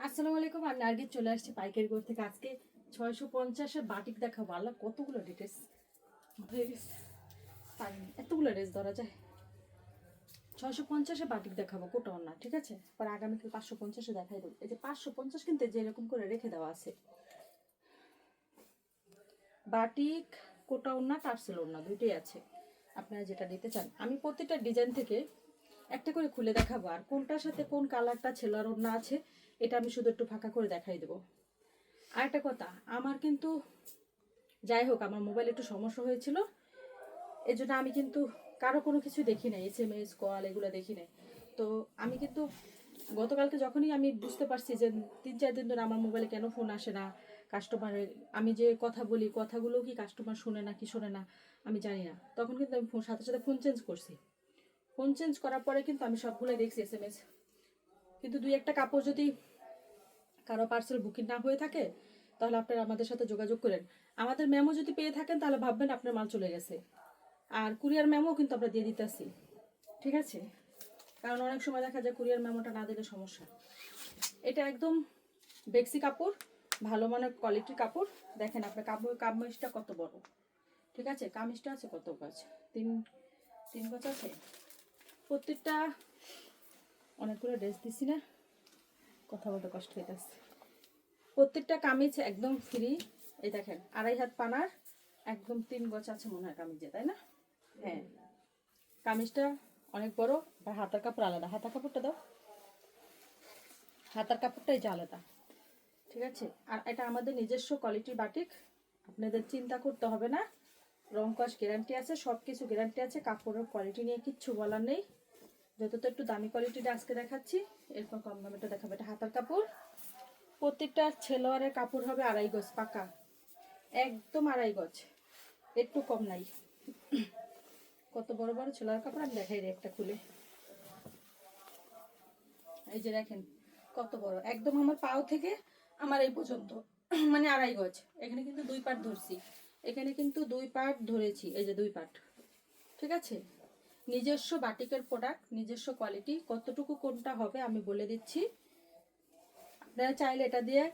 আসসালামু আলাইকুম, আমি নার্গিস চলে আসছি পাইকারি ঘর থেকে। আজকে ছয়শো পঞ্চাশের বাটিক দেখাবো। আল্লাহ, কতগুলো ড্রেস হয়ে গেছে এতগুলো ড্রেস ধরা যায়। ছয়শো পঞ্চাশে বাটিক দেখাবো কোটাও না, ঠিক আছে? পরে আগামীকাল পাঁচশো পঞ্চাশে দেখাই দেবো। এই যে পাঁচশো পঞ্চাশ কিন্তু যেরকম করে রেখে দেওয়া আছে। বাটিক কোটাও না টার্সেল না, দুইটাই আছে। আপনারা যেটা নিতে চান। আমি প্রত্যেকটা ডিজাইন থেকে একটা করে খুলে দেখাবো। আর কোনটার সাথে কোন কালারটা ছেলার ওড়না আছে এটা আমি শুধু একটু ফাঁকা করে দেখাই দেবো। আর একটা কথা, আমার কিন্তু যাই হোক, আমার মোবাইল একটু সমস্যা হয়েছিল। এই জন্য আমি কিন্তু কারও কোনো কিছু দেখি নাই এস এম এস কল এগুলো দেখি নাই। তো আমি কিন্তু গতকালকে যখনই আমি বুঝতে পারছি যে তিন চার দিন ধরে আমার মোবাইলে কেন ফোন আসে না কাস্টমারের আমি যে কথা বলি কথাগুলো কি কাস্টমার শুনে না, কি শোনে না, আমি জানি না। তখন কিন্তু আমি ফোন সাথে সাথে ফোন চেঞ্জ করছি। ফোন চেঞ্জ করার পরে কিন্তু আমি সবগুলো দেখছি এস এম এস কিন্তু দুই একটা কাপড় যদি কারও পার্সেল বুকিং না হয়ে থাকে, তাহলে আপনারা আমাদের সাথে যোগাযোগ করেন। আমাদের মেমো যদি পেয়ে থাকেন, তাহলে ভাববেন আপনার মাল চলে গেছে। আর কুরিয়ার মেমো কিন্তু আমরা দিয়ে দিতেছি। ঠিক আছে? কারণ অনেক সময় দেখা যায় কুরিয়ার মেমোটা না দিলে সমস্যা। এটা একদম বেক্সি কাপড়, ভালো মানের কোয়ালিটির কাপড়। দেখেন আপনার কাপড় কামিজটা কত বড়। ঠিক আছে? কামিজটা আছে কত গাছ তিন তিন গাছ আছে? প্রত্যেকটা অনেকগুলো ড্রেস দিছি না। কথা বলতে কষ্ট হইতেছে। প্রত্যেকটা কামিজ একদম ফ্রি এই দেখেন, আড়াই হাত পানার, একদম তিন গছ আছে মনে হয় কামিজে, তাই না? হ্যাঁ। কামিজটা অনেক বড় আর হাতার কাপড় আলাদা। হাতার কাপড়টা দাও। হাতার কাপড়টাই যে আলাদা। ঠিক আছে? আর এটা আমাদের নিজস্ব কোয়ালিটির বাটিক আপনাদের চিন্তা করতে হবে না। রং কস গ্যারান্টি আছে সব কিছু গ্যারান্টি আছে। কাপড়ের কোয়ালিটি নিয়ে কিচ্ছু বলার নেই। যত তো একটু দামি কোয়ালিটিটা আজকে দেখাচ্ছি, এরপর কম দামেটা দেখাবো। এটা হাতার কাপড়। প্রত্যেকটা ছেলোয়ারের কাপড় হবে আড়াই গজ, পাকা। একদম আড়াই গজ। একটু কম নাই। কত বড় বড় ছেলোয়ার কাপড়, আমি দেখাই রে একটা খুলে। এই যে দেখেন, কত বড়। একদম আমার পাও থেকে আমার এই পর্যন্ত। মানে আড়াই গজ। এখানে কিন্তু দুই পাট ধরছি। এখানে কিন্তু দুই পাট ধরেছি। এই যে দুই পাট। ঠিক আছে? নিজস্ব বাটিকের প্রোডাক্ট নিজস্ব কোয়ালিটি কতটুকু কোনটা হবে আমি বলে দিচ্ছি। আপনারা চাইলে এটা দিয়ে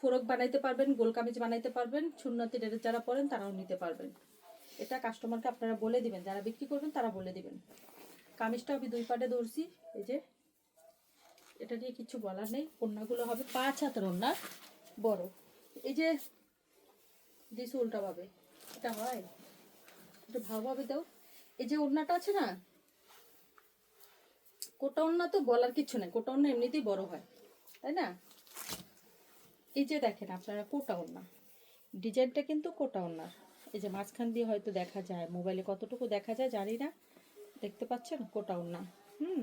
ফোরক বানাইতে পারবেন গোল কামিজ বানাইতে পারবেন, সুন্নতি ড্রেস যারা পরেন তারাও নিতে পারবেন। এটা কাস্টমারকে আপনারা বলে দিবেন, যারা বিক্রি করবেন তারা বলে দিবেন। কামিজটা আমি দুই পাটে ধরছি, এই যে। এটা নিয়ে কিছু বলার নেই, ওড়নাগুলো হবে পাঁচ হাতের ওড়না, বড়। এই যে দিয়েছি উল্টাভাবে, এটা হয়। একটু ভালোভাবে দাও। এই যে ওড়নাটা আছে না, কোটা ওড়না তো বলার কিছু নেই, কোটা ওড়না এমনিতেই বড় হয়, তাই না? এই যে দেখেন আপনারা, কোটা ওড়না ডিজাইনটা কিন্তু কোটা ওড়নার এই যে মাঝখান দিয়ে হয়তো দেখা যায়, মোবাইলে কতটুকু দেখা যায় জানি না। দেখতে পাচ্ছেন? কোটা ওড়না হুম?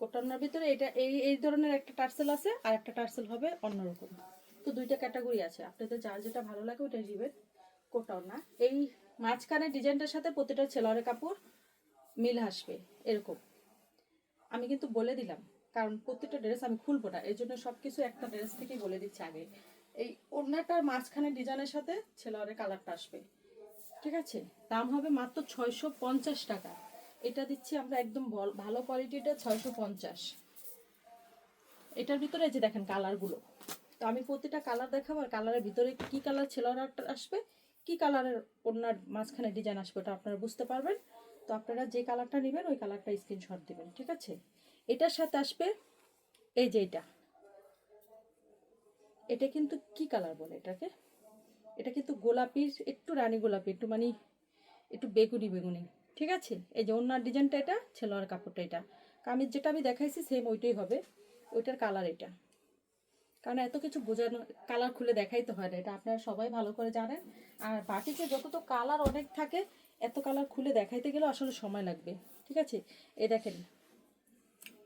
কোটা ওড়নার ভিতরে এটা, এই এই ধরনের একটা টার্সেল আছে আর একটা টার্সেল হবে অন্যরকম। তো দুইটা ক্যাটাগরি আছে। আপনাদের যার যেটা ভালো লাগে ওটা নেবেন, কোটা ওড়না এই মাঝখানে ডিজাইনটার সাথে প্রতিটা ছেলোয়ারের কাপড় মিল আসবে, এরকম। আমি কিন্তু বলে দিলাম, কারণ প্রত্যেকটা ড্রেস আমি খুলবো না এই জন্য সব কিছু একটা ড্রেস থেকেই বলে দিচ্ছি আগে। এই ওড়নাটার মাঝখানে ডিজাইনের সাথে ছেলোয়ারের কালারটা আসবে, ঠিক আছে? দাম হবে মাত্র ছয়শো পঞ্চাশ টাকা। এটা দিচ্ছি আমরা একদম ভালো কোয়ালিটিটা ছয়শো পঞ্চাশ। এটার ভিতরে যে দেখেন কালারগুলো, তো আমি প্রতিটা কালার দেখাবো, আর কালারের ভিতরে কী কালার ছেলোয়ার আসবে কি কালারের ওনার মাঝখানে ডিজাইন আসবে ওটা আপনারা বুঝতে পারবেন। তো আপনারা যে কালারটা নেবেন, ওই কালারটা স্ক্রিনশট দেবেন, ঠিক আছে? এটার সাথে আসবে, এই যে এটা। এটা কিন্তু কি কালার বলে এটাকে? এটা কিন্তু গোলাপি, একটু রানী গোলাপি, একটু মানে একটু বেগুনি বেগুনি, ঠিক আছে? এই যে ওনার ডিজাইনটা এটা, ছেলোয়ার কাপড়টা এটা। কামিজ যেটা আমি দেখাইছি সেম ওইটাই হবে। ওইটার কালার এটা। কারণ এত কিছু বোঝানো কালার খুলে দেখাইতে হয় না, এটা আপনারা সবাই ভালো করে জানেন। আর বাটিতে যত তো কালার অনেক থাকে, এত কালার খুলে দেখাইতে গেলে আসলে সময় লাগবে, ঠিক আছে? এই দেখেন,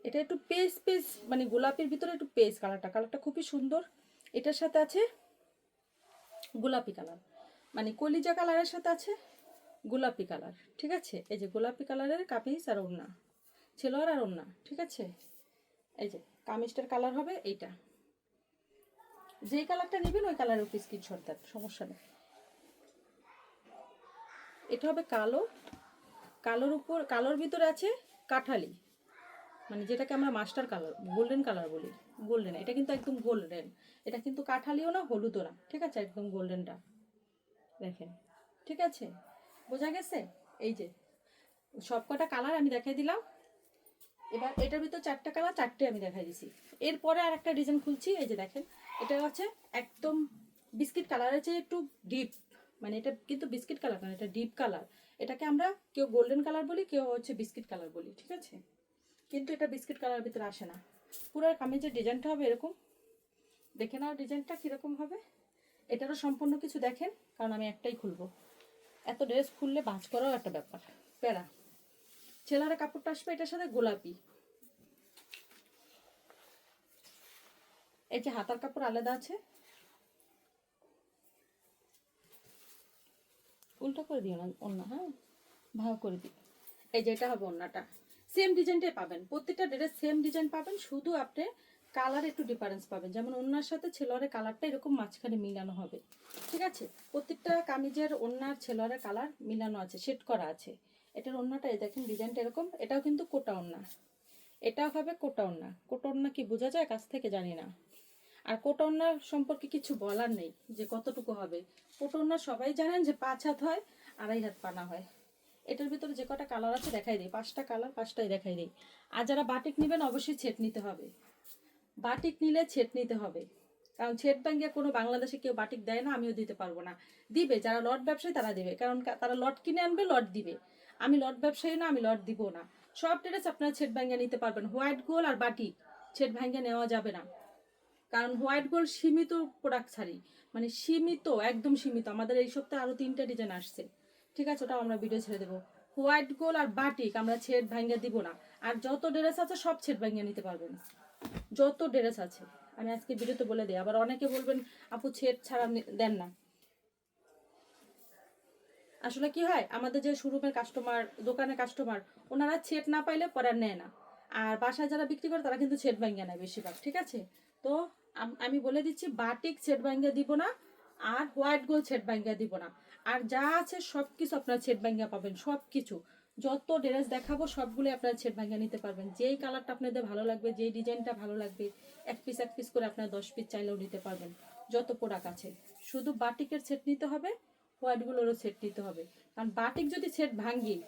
এটা একটু পেস পেস মানে গোলাপির ভিতরে একটু পেস কালারটা কালারটা খুবই সুন্দর। এটার সাথে আছে গোলাপি কালার মানে কলিজা কালারের সাথে আছে গোলাপি কালার ঠিক আছে? এই যে গোলাপি কালারের কামিজ আর ওড়না, ছেলোয়ার আর ওড়না, ঠিক আছে? এই যে কামিজটার কালার হবে এইটা। যে কালারটা নেবেন, ওই কালারের উপর স্ক্রিনশট দেন, সমস্যা নেই। এটা হবে কালো। কালোর উপর, কালোর ভিতরে আছে কাঠালি। মানে যেটাকে আমরা মাস্টার কালার গোল্ডেন কালার বলি। গোল্ডেন এটা কিন্তু একদম গোল্ডেন এটা কিন্তু কাঠালিও না, হলুদও না। ঠিক আছে? একদম গোল্ডেনটা দেখেন। ঠিক আছে? বোঝা গেছে? এই যে, সবকটা কালার আমি দেখাই দিলাম। এবার এটার ভিতর চারটা কালার চারটে আমি দেখাই দিছি। এরপরে আর একটা ডিজাইন খুলছি, এই যে দেখেন, এটা হচ্ছে একদম বিস্কিট কালারের চেয়ে একটু ডিপ মানে এটা কিন্তু বিস্কিট কালার না, এটা ডিপ কালার এটাকে আমরা কেউ গোল্ডেন কালার বলি, কেউ হচ্ছে বিস্কিট কালার বলি, ঠিক আছে? কিন্তু এটা বিস্কিট কালারের ভিতরে আসে না। পুরো কামিজের ডিজাইনটা হবে এরকম, দেখে নাও ডিজাইনটা কীরকম হবে। এটারও সম্পূর্ণ কিছু দেখেন, কারণ আমি একটাই খুলবো। এত ড্রেস খুললে বাজ করাও একটা ব্যাপার, প্যারা। ছেলেরা কাপড়টা আসবে এটার সাথে গোলাপি। এই যে হাতার কাপড় আলাদা আছে। উল্টো করে দিও না, অন্য হ্যাঁ? ভাগ করে দিও। এই যে এটা হবে অন্যটা। সেম ডিজাইনটাই পাবেন। প্রত্যেকটা ড্রেস সেম ডিজাইন পাবেন, শুধু আপনি কালার একটু ডিফারেন্স পাবেন। যেমন ওনার সাথে ছেলোয়ারের কালারটা এরকম মাঝখানে মিলানো হবে। ঠিক আছে? প্রত্যেকটা কামিজের ওনার ছেলোয়ারের কালার মিলানো আছে সেট করা আছে। এটার ওন্নাটা এই দেখেন, ডিজাইনটা এরকম। এটাও কিন্তু কোটা ওন্না এটাও হবে কোটা ওন্না কোটা ওন্না কি বোঝা যায়? কাছ থেকে জানি না। আর কোটা ওন্না সম্পর্কে কিছু বলার নেই যে কতটুকু হবে। কোটা ওন্না সবাই জানেন যে পাঁচ হাত হয়, আড়াই হাত পানা হয়। এটার ভিতরে যে কটা কালার আছে দেখাই দিই। পাঁচটা কালার, পাঁচটাই দেখাই দিই। আর যারা বাটিক নেবেন, অবশ্যই ছেট নিতে হবে। বাটিক নিলে ছেট নিতে হবে। কারণ ছেট ব্যাঙ্গে কোনো বাংলাদেশে কেউ বাটিক দেয় না, আমিও দিতে পারব না। দিবে, যারা লট ব্যবসায়ী তারা দিবে। কারণ তারা লট কিনে আনবে, লট দিবে। আমি লট ব্যবসায়ী না, আমি লট দিব না। সব ড্রেস আপনারা ছেট ব্যাঙ্গে নিতে পারবেন। হোয়াইট গোল আর বাটিক ছেট ব্যাঙ্গে নেওয়া যাবে না। কারণ হোয়াইট গোল সীমিত প্রোডাক্ট ছাড়ি মানে সীমিত, একদম সীমিত। আমাদের এই সপ্তাহে আরও তিনটা ডিজাইন আসছে। ঠিক আছে, ওটাও আমরা ভিডিও ছেড়ে দেবো। হোয়াইট গোল আর বাটিক আমরা ছেট ভাঙ্গে দিব না। আর যত ড্রেস আছে, সব ছেট ভাঙ্গে নিতে পারবেন। যত ড্রেস আছে। আমি আজকে ভিডিওতে বলে দিই। আবার অনেকে বলবেন, আপু, ছেট ছাড়া দেন না। আসলে কি হয়? আমাদের যে শোরুমের কাস্টমার দোকানের কাস্টমার ওনারা ছেট না পাইলে পরে আর নেয় না। আর বাসায় যারা বিক্রি করে, তারা কিন্তু ছেট ভাঙ্গা নেয় বেশিরভাগ, ঠিক আছে? তো আমি বলে দিচ্ছি বাটিক ছেট ভাঙ্গা দিব না, আর হোয়াইট গোল ছেট ভাঙ্গা দিব না। আর যা আছে সব কিছু আপনার ছেট ভাঙ্গা পাবেন সব কিছু যত ড্রেস দেখাবো সবগুলো আপনারা ছেট ভাঙ্গা নিতে পারবেন। যেই কালারটা আপনাদের ভালো লাগবে, যেই ডিজাইনটা ভালো লাগবে, এক পিস এক পিস করে আপনারা দশ পিস চাইলেও নিতে পারবেন, যত প্রোডাক্ট আছে। শুধু বাটিকের ছেট নিতে হবে হোয়াইটগুলোরও সেট নিতে হবে। কারণ বাটিক যদি সেট ভাঙ্গি,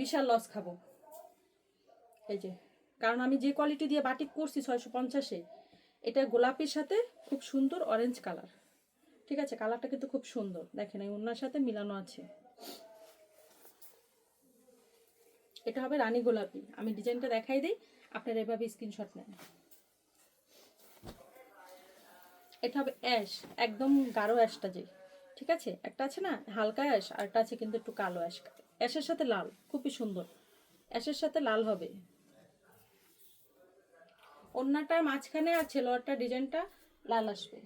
বিশাল লস খাব। এই যে, কারণ আমি যে কোয়ালিটি দিয়ে বাটিক করছি ছয়শো পঞ্চাশে, এটা গোলাপির সাথে খুব সুন্দর অরেঞ্জ কালার ঠিক আছে? কালারটা কিন্তু খুব সুন্দর। দেখেন, এই অন্যার সাথে মিলানো আছে। এটা হবে রানী গোলাপি। আমি ডিজাইনটা দেখাই দিই, আপনারা এভাবে স্ক্রিনশট নেন। এটা হবে অ্যাশ একদম গাঢ় অ্যাশটা যে। ঠিক আছে? একটা আছে না, হালকা অ্যাশ, আর একটা আছে কিন্তু একটু কালো অ্যাশ। অ্যাশের সাথে লাল, খুবই সুন্দর। অ্যাশের সাথে লাল হবে। অন্যটার মাঝখানে আর ছেলোয়ারটা ডিজাইনটা লাল আসবে।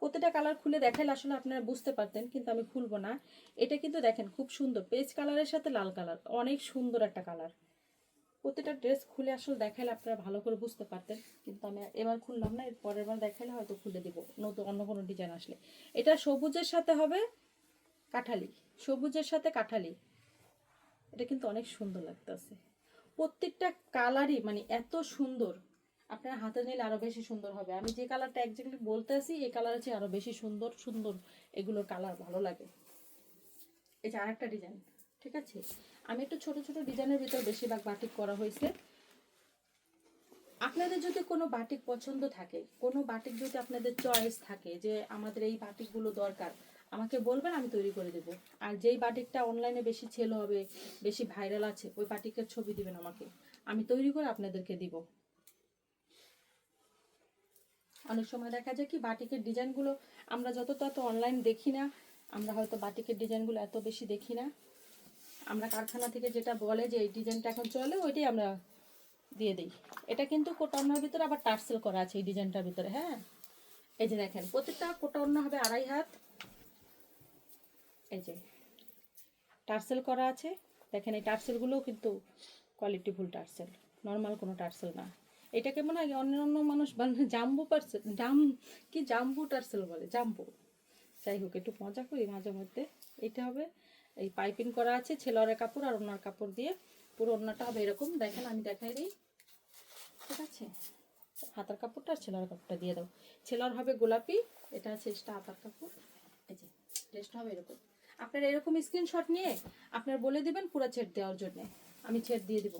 প্রতিটা কালার খুলে দেখাইলে আসলে আপনারা বুঝতে পারতেন, কিন্তু আমি খুলবো না। এটা কিন্তু দেখেন, খুব সুন্দর। পেজ কালারের সাথে লাল কালার, অনেক সুন্দর একটা কালার। প্রতিটা ড্রেস খুলে আসলে দেখাইলে আপনারা ভালো করে বুঝতে পারতেন। কিন্তু আমি এবার খুললাম না পরের বার দেখাইলে হয়তো খুলে দিব, নতুন, অন্য কোনো ডিজাইন আসলে। এটা সবুজের সাথে হবে কাঠালি, সবুজের সাথে কাঠালি। এটা কিন্তু অনেক সুন্দর লাগতেছে। প্রত্যেকটা কালারই মানে এত সুন্দর, আপনার হাতে নিলে আরও বেশি সুন্দর হবে। আমি যে কালারটা একজাক্টলি বলতে আছি এই কালার আছে আরও বেশি সুন্দর সুন্দর এগুলোর কালার ভালো লাগে। যে আরেকটা ডিজাইন ঠিক আছে? আমি একটু ছোট ছোট ডিজাইনের ভিতর বেশিরভাগ বাটিক করা হয়েছে। আপনাদের যদি কোনো বাটিক পছন্দ থাকে, কোনো বাটিক যদি আপনাদের চয়েস থাকে যে আমাদের এই বাটিকগুলো দরকার, আমাকে বলবেন, আমি তৈরি করে দেব। আর যেই বাটিকটা অনলাইনে বেশি ছেল হবে, বেশি ভাইরাল আছে, ওই বাটিকের ছবি দিবেন আমাকে। আমি তৈরি করে আপনাদেরকে দিব। অনেক সময় দেখা যায় কি, বাটিকের ডিজাইনগুলো আমরা যত তত অনলাইন দেখি না, আমরা হয়তো বাটিকের ডিজাইনগুলো এত বেশি দেখি না। আমরা কারখানা থেকে যেটা বলে যে এই ডিজাইনটা এখন চলে, ওইটাই আমরা দিয়ে দিই। এটা কিন্তু কোটান্নার ভিতরে আবার টার্সেল করা আছে এই ডিজাইনটার ভিতরে হ্যাঁ? এই যে দেখেন প্রত্যেকটা কোটান্ন হবে আড়াই হাত। এই যে টার্সেল করা আছে। দেখেন এই টার্সেলগুলোও কিন্তু কোয়ালিটিফুল টার্সেল নর্মাল কোনো টার্সেল না। এটা কেমন হয় অন্য অন্য মানুষ জাম্বু পার্সেল জাম, কি জাম্বু টার্সেল বলে? জাম্বু। যাই হোক, একটু মজা করি মাঝে মধ্যে। এটা হবে এই পাইপিং করা আছে ছেলোয়ারের কাপড় আর ওনার কাপড় দিয়ে। পুরো ওড়নাটা হবে এরকম। দেখেন, আমি দেখাই দিই। ঠিক আছে? হাতার কাপড়টা আর ছেলার কাপড়টা দিয়ে দাও। ছেলার হবে গোলাপি, এটা আছে এটা হাতার কাপড়। এই যে, ড্রেসটা হবে এরকম। আপনার এরকম স্ক্রিনশট নিয়ে আপনার বলে দিবেন পুরো ছেট দেওয়ার জন্য। আমি ছেট দিয়ে দিব।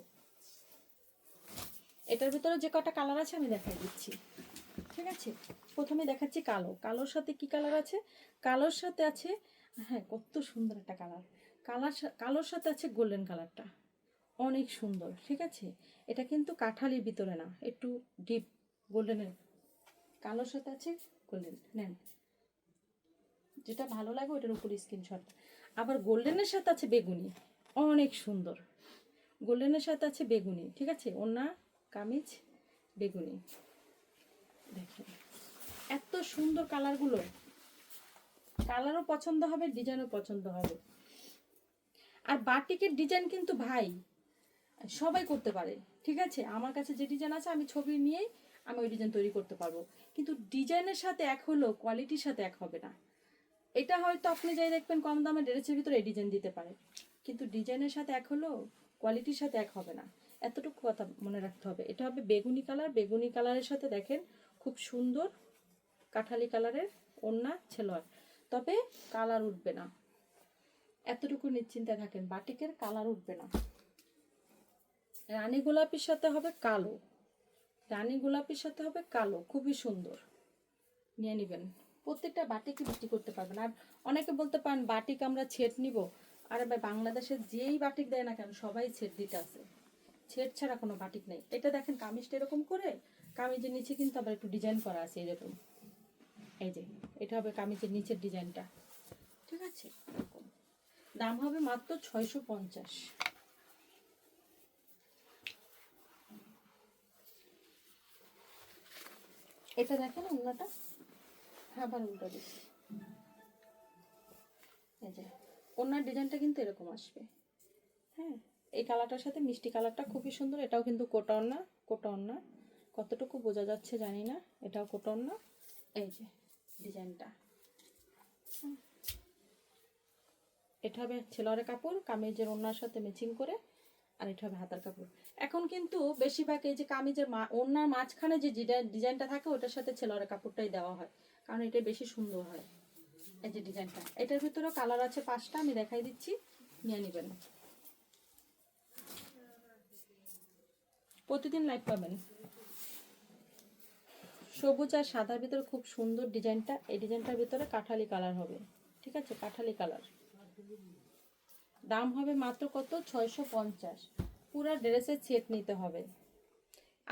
এটার ভিতরে যে কটা কালার আছে আমি দেখাই দিচ্ছি। ঠিক আছে? প্রথমে দেখাচ্ছি কালো। কালোর সাথে কি কালার আছে? কালোর সাথে আছে হ্যাঁ কত সুন্দর একটা কালার। কালার কালোর সাথে আছে গোল্ডেন কালারটা অনেক সুন্দর, ঠিক আছে? এটা কিন্তু কাঠালির ভিতরে না, একটু ডিপ গোল্ডেনের কালোর সাথে আছে গোল্ডেন নেন। যেটা ভালো লাগে ওটার উপর স্ক্রিনশট আবার গোল্ডেনের সাথে আছে বেগুনি, অনেক সুন্দর। গোল্ডেনের সাথে আছে বেগুনি, ঠিক আছে? ওনা কামিজ, বেগুনি। দেখেন, এত সুন্দর কালারগুলো কালারও পছন্দ হবে, ডিজাইনও পছন্দ হবে। আর বাটিকের ডিজাইন কিন্তু ভাই, সবাই করতে পারে, ঠিক আছে? আমার কাছে যে ডিজাইন আছে, আমি ছবি নিয়েই আমি ওই ডিজাইন তৈরি করতে পারব। কিন্তু ডিজাইনের সাথে এক হলো কোয়ালিটির সাথে এক হবে না। এটা হয়তো আপনি যাই দেখবেন, কম দামে ড্রেসের ভিতরে এই ডিজাইন দিতে পারে। কিন্তু ডিজাইনের সাথে এক হলো কোয়ালিটির সাথে এক হবে না। এতটুকু কথা মনে রাখতে হবে। এটা হবে বেগুনি কালার। বেগুনি কালারের সাথে দেখেন, খুব সুন্দর কাঠালি কালারের ওড়না ছেলোয়ার। তবে কালার উঠবে না। এতটুকু নিশ্চিন্তে থাকেন, বাটিকের কালার উঠবে না। রানী গোলাপির সাথে হবে কালো। রানী গোলাপির সাথে হবে কালো, খুবই সুন্দর। নিয়ে নেবেন। প্রত্যেকটা বাটিকে বিক্রি করতে পারবেন। আর অনেকে বলতে পারেন, বাটিক আমরা ছেট নিব। আরে ভাই, বাংলাদেশের যেই বাটিক দেয় না কেন, সবাই ছেট দিতে আছে। ছেট ছাড়া কোনো বাটিক নেই। এটা দেখেন, কামিজটা এরকম করে, কামিজের নিচে কিন্তু আবার একটু ডিজাইন করা আছে এরকম। এই যে, এটা হবে কামিজের নিচের ডিজাইনটা। ঠিক আছে? দাম হবে মাত্র ছয়শো পঞ্চাশ। এটা দেখেন অন্যটা হ্যাঁ আবার উল্টো দিচ্ছি। যে ওনার ডিজাইনটা কিন্তু এরকম আসবে। হ্যাঁ এই কালারটার সাথে মিষ্টি কালারটা খুবই সুন্দর, এটাও কিন্তু কোটন না কোটন না। কতটুকু বোঝা যাচ্ছে জানি না, এটাও কোটন না। এই যে ডিজাইনটা। এটা হবে ছেলরে কাপড়, কামিজের ওনার সাথে ম্যাচিং করে, আর এটা হবে হাতার কাপড়। এখন কিন্তু বেশিরভাগ এই যে কামিজের মা ওনার মাঝখানে যে ডিজাইন ডিজাইনটা থাকে, ওটার সাথে ছেলরে কাপড়টাই দেওয়া হয়, কারণ এটা বেশি সুন্দর হয়, এই যে ডিজাইনটা। এটার ভিতরে কালার আছে পাঁচটা, আমি দেখাই দিচ্ছি, নিয়ে নেবেন। প্রতিদিন লাইভ পাবেন। সবুজ আর সাদার ভিতরে খুব সুন্দর ডিজাইনটা, এই ডিজাইনটার ভিতরে কাঠালি কালার হবে, ঠিক আছে? কাঠালি কালার। দাম হবে মাত্র কত? ছয়শো পঞ্চাশ। পুরা ড্রেসের সেট নিতে হবে।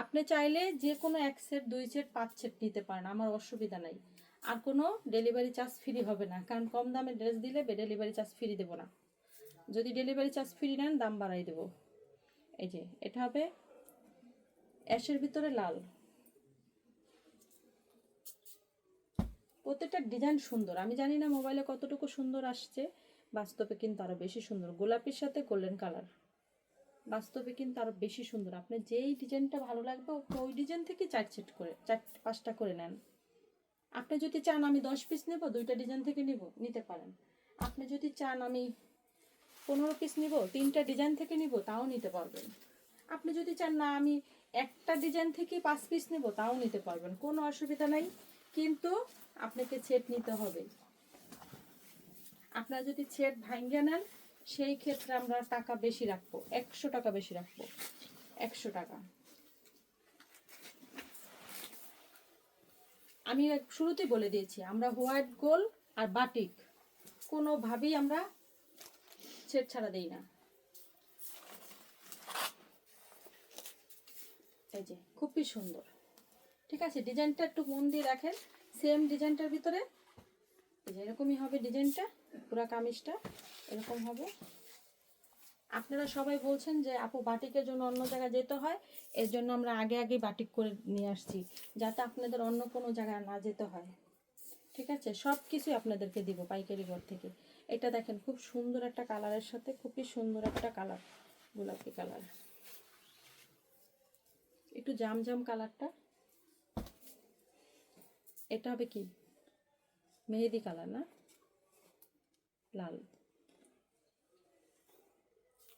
আপনি চাইলে যে কোনো এক সেট, দুই সেট, পাঁচ সেট নিতে পারেন, আমার অসুবিধা নাই। আর কোনো ডেলিভারি চার্জ ফ্রি হবে না, কারণ কম দামে ড্রেস দিলে ডেলিভারি চার্জ ফ্রি দেবো না। যদি ডেলিভারি চার্জ ফ্রি নেন, দাম বাড়াই দেবো। এই যে, এটা হবে অ্যাশের ভিতরে লাল। প্রত্যেকটা ডিজাইন সুন্দর। আমি জানি না মোবাইলে কতটুকু সুন্দর আসছে। বাস্তবে কিন্তু আরও বেশি সুন্দর। গোলাপির সাথে গোল্ডেন কালার বাস্তবে কিন্তু আরও বেশি সুন্দর। আপনি যেই ডিজাইনটা ভালো লাগবে ওই ডিজাইন থেকে চার সেট করে, চার, পাঁচটা করে নেন। আপনি যদি চান আমি দশ পিস নেব, দুইটা ডিজাইন থেকে নিব, নিতে পারেন। আপনি যদি চান আমি পনেরো পিস নিব, তিনটা ডিজাইন থেকে নিব, তাও নিতে পারবেন। আপনি যদি চান না আমি একটা ডিজাইন থেকে পাঁচ পিস নেব, তাও নিতে পারবেন। কোনো অসুবিধা নাই। কিন্তু আপনাকে সেট নিতে হবে। আপনারা যদি সেট ভাঙ্গে নেন, সেই ক্ষেত্রে আমরা টাকা বেশি রাখব। একশো টাকা বেশি রাখব। একশো টাকা। আমি শুরুতেই বলে দিয়েছি, আমরা হোয়াইট গোল আর বাটিক। কোনোভাবেই আমরা সেট ছাড়া দিই না। এই যে, খুবই সুন্দর। ঠিক আছে, ডিজাইনটা একটু মন দিয়ে রাখেন সেম ডিজাইনটার ভিতরে, এই এরকমই হবে ডিজাইনটা পুরা কামিজটা এরকম হবে। আপনারা সবাই বলছেন যে, আপু, বাটিকের জন্য অন্য জায়গায় যেতে হয়, এর জন্য আমরা আগে আগে বাটিক করে নিয়ে আসছি, যাতে আপনাদের অন্য কোনো জায়গায় না যেতে হয়। ঠিক আছে? সব কিছুই আপনাদেরকে দিব পাইকারি ঘর থেকে। এটা দেখেন, খুব সুন্দর একটা কালারের সাথে, খুবই সুন্দর একটা কালার, গোলাপি কালার। একটু জাম জাম কালারটা। এটা হবে কি? মেহেদি কালার না? লাল।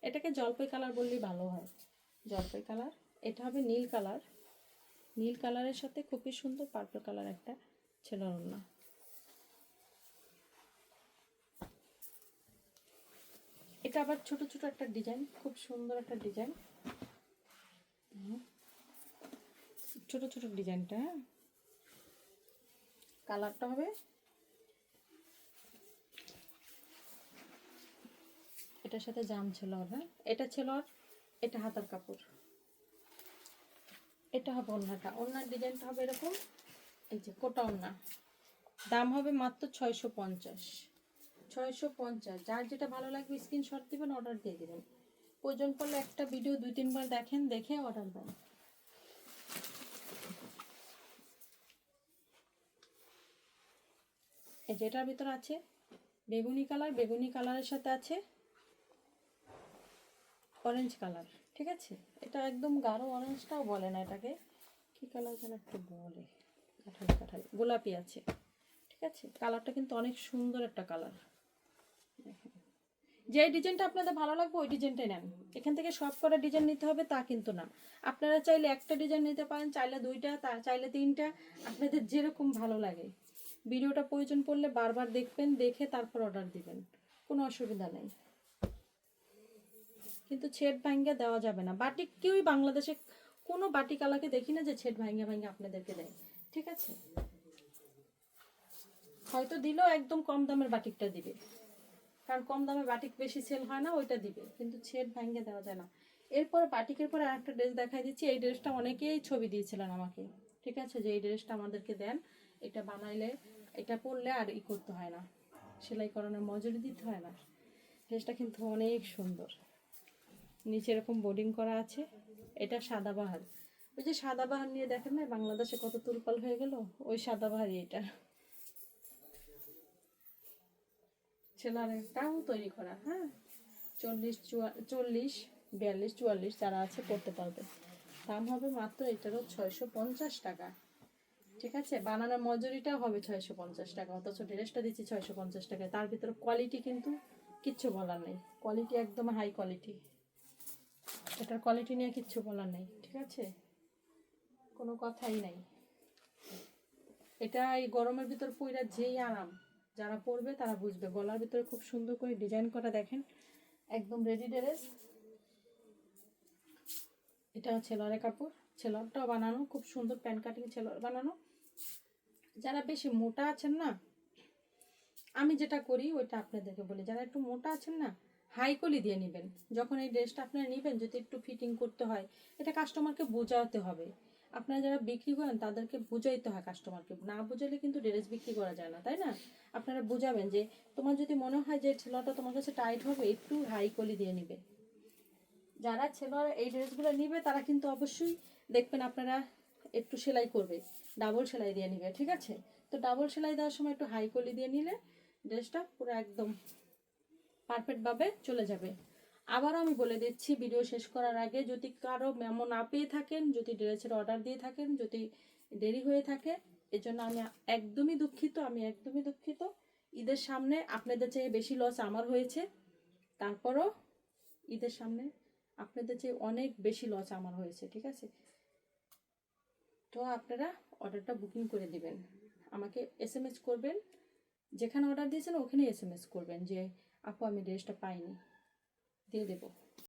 এটাকে জলপাই কালার বললেই ভালো হয়। জলপাই কালার। এটা হবে নীল কালার। নীল কালারের সাথে খুবই সুন্দর পার্পল কালার একটা ছেলের ওড়না। এটা আবার ছোট ছোট একটা ডিজাইন, খুব সুন্দর একটা ডিজাইন। ছোট ছোট ডিজাইনটা হ্যাঁ। কালারটা হবে। এটার সাথে জাম ছিল ওর হ্যাঁ? এটা ছিল ওর, এটা হাতার কাপড়। এটা হবে ওড়নাটা। ওড়নার ডিজাইনটা হবে এরকম। এই যে কোটা ওড়না। দাম হবে মাত্র ছয়শো পঞ্চাশ। ছয়শো পঞ্চাশ। যার যেটা ভালো লাগবে স্ক্রিনশট দিবেন অর্ডার দিয়ে দিবেন। প্রয়োজন পড়লে একটা ভিডিও দুই তিনবার দেখেন, দেখে অর্ডার দেন। যেটার ভিতরে আছে বেগুনি কালার, বেগুনি কালারের সাথে আছে অরেঞ্জ কালার, ঠিক আছে? এটা একদম গাঢ় অরেঞ্জটাও বলে না এটাকে। কি কালার যেন একটু বলে? কাঠালি কাঠালি, গোলাপি আছে, ঠিক আছে? কালারটা কিন্তু অনেক সুন্দর একটা কালার। যে ডিজাইনটা আপনাদের ভালো লাগবে, ওই ডিজাইনটাই নেন। এখান থেকে সব কটা ডিজাইন নিতে হবে, তা কিন্তু না। আপনারা চাইলে একটা ডিজাইন নিতে পারেন, চাইলে দুইটা, তা, চাইলে তিনটা, আপনাদের যেরকম ভালো লাগে। ভিডিওটা প্রয়োজন পড়লে বারবার দেখবেন, দেখে তারপর অর্ডার দিবেন। কোনো অসুবিধা নেই। কিন্তু ছেদ ভাঙ্গা দেওয়া যাবে না। বাটিক কেউই বাংলাদেশে কোনো বাটিকালাকে দেখি না যে ছেদ ভাঙ্গা ভাঙ্গা আপনাদেরকে দেয়। ঠিক আছে? হয়তো দিলেও একদম কম দামের বাটিকটা দিবে। কারণ কম দামে বাটিক বেশি সেল হয় না, ওইটা দিবে। কিন্তু ছেদ ভাঙ্গে দেওয়া যায় না। এরপর বাটিকের পর আরেকটা ড্রেস দেখাই দিচ্ছি। এই ড্রেসটা অনেকেই ছবি দিয়েছিলেন আমাকে। ঠিক আছে? যে এই ড্রেসটা আমাদেরকে দেন। এটা বানাইলে, এটা পরলে আর ই করতে হয় না। সেলাই করানোর মজুরি দিতে হয় না। ড্রেসটা কিন্তু অনেক সুন্দর। নিচে এরকম বোর্ডিং করা আছে। এটা সাদাবাহার ওই যে সাদাবাহার নিয়ে দেখেন না, বাংলাদেশে কত তুলপাল হয়ে গেল? ওই সাদাবাহারই এটা। ছেলেটাও তৈরি করা হ্যাঁ? চল্লিশ চুয়া- চল্লিশ, বিয়াল্লিশ, চুয়াল্লিশ যারা আছে করতে পারবে। দাম হবে মাত্র এটারও ছয়শো পঞ্চাশ টাকা। ঠিক আছে? বানানোর মজুরিটাও হবে ছয়শো পঞ্চাশ টাকা, অথচ ড্রেসটা দিচ্ছি ছয়শো পঞ্চাশ টাকা। তার ভিতরে কোয়ালিটি কিন্তু কিচ্ছু বলার নেই। কোয়ালিটি একদম হাই কোয়ালিটি এটার কোয়ালিটি নিয়ে কিচ্ছু বলার নেই, ঠিক আছে? কোনো কথাই নাই। এটা এই গরমের ভিতর পইরা যেই আরাম, যারা পরবে তারা বুঝবে। গলার ভিতরে খুব সুন্দর করে ডিজাইন করা দেখেন, একদম রেডি ড্রেস এটা ছেলরের কাপড় ছেলরটাও বানানো, খুব সুন্দর প্যান্ট কাটিং ছেলর বানানো। যারা বেশি মোটা আছেন না, আমি যেটা করি ওইটা আপনাদেরকে বলি, যারা একটু মোটা আছেন না হাই কলি দিয়ে নেবেন। যখন এই ড্রেসটা আপনারা নেবেন, যদি একটু ফিটিং করতে হয়, এটা কাস্টমারকে বোঝাতে হবে। আপনারা যারা বিক্রি করেন, তাদেরকে বুঝাইতে হয় কাস্টমারকে না বুঝালে কিন্তু ড্রেস বিক্রি করা যায় না, তাই না? আপনারা বুঝাবেন যে, তোমার যদি মনে হয় যে ছেলেটা তোমার কাছে টাইট হবে, একটু হাই কলি দিয়ে নিবে। যারা ছেলেরা এই ড্রেসগুলো নেবে, তারা কিন্তু অবশ্যই দেখবেন আপনারা একটু সেলাই করবে ডাবল সেলাই দিয়ে নিবে, ঠিক আছে? তো ডাবল সেলাই দেওয়ার সময় একটু হাই কলি দিয়ে নিলে ড্রেসটা পুরো একদম পারফেক্টভাবে চলে যাবে। আবার আমি বলে দিচ্ছি ভিডিও শেষ করার আগে যদি কারও মেমো না পেয়ে থাকেন, যদি ড্রেসের অর্ডার দিয়ে থাকেন, যদি দেরি হয়ে থাকে, এজন্য আমি একদমই দুঃখিত, আমি একদমই দুঃখিত। ঈদের সামনে আপনাদের চেয়ে বেশি লস আমার হয়েছে, তারপরও ঈদের সামনে আপনাদের চেয়ে অনেক বেশি লস আমার হয়েছে, ঠিক আছে? তো আপনারা অর্ডারটা বুকিং করে দিবেন। আমাকে এস এম এস করবেন। যেখানে অর্ডার দিয়েছেন ওখানে এস এম এস করবেন যে, আপু, আমি ড্রেসটা পাইনি। দিয়ে দেবো।